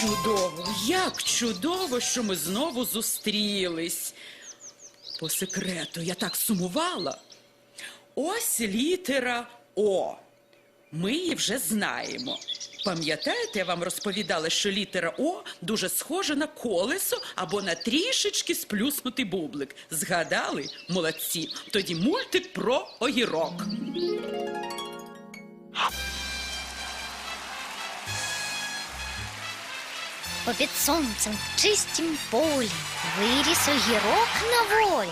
чудово, як чудово, що ми знову зустрілись. По секрету, я так сумувала. Ось літера О. Ми її вже знаємо. Пам'ятаєте, я вам розповідала, що літера О дуже схожа на колесо або на трішечки сплюснутий бублик. Згадали? Молодці. Тоді мультик про огірок. Попід сонцем в чистім полі виріс огірок на волі.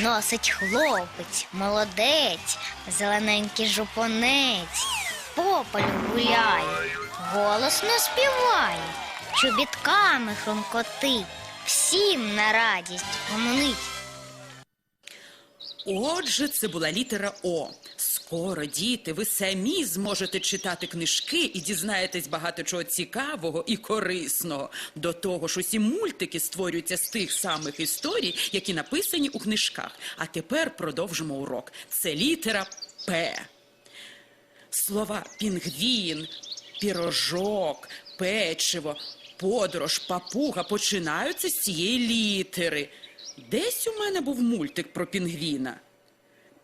Носить хлопець, молодець, зелененький жупонець, Пополю гуляє, голосно співає, чобітками хрумкотить, всім на радість гомонить. Отже, це була літера О. Скоро, діти, ви самі зможете читати книжки і дізнаєтесь багато чого цікавого і корисного. До того ж, усі мультики створюються з тих самих історій, які написані у книжках. А тепер продовжимо урок. Це літера П. Слова пінгвін, пірожок, печиво, подорож, папуга починаються з цієї літери. Десь у мене був мультик про пінгвіна.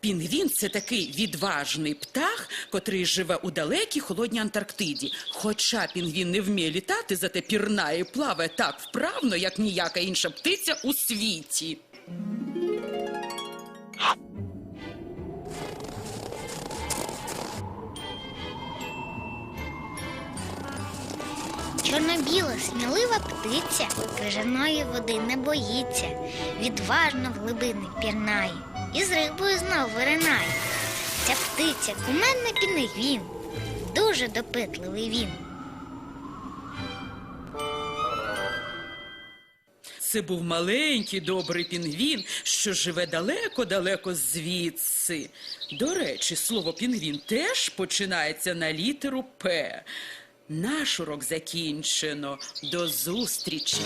Пінгвін це такий відважний птах, котрий живе у далекій холодній Антарктиді. Хоча пінгвін не вміє літати, зате пірнає і плаває так вправно, як ніяка інша птиця у світі. Чорно-біла, смілива птиця крижаної води не боїться, відважно в глибини пірнає і з рибою знов виринає. Ця птиця куменний пінгвін, дуже допитливий він. Це був маленький добрий пінгвін, що живе далеко-далеко звідси. До речі, слово пінгвін теж починається на літеру П. Наш урок закінчено. До зустрічі!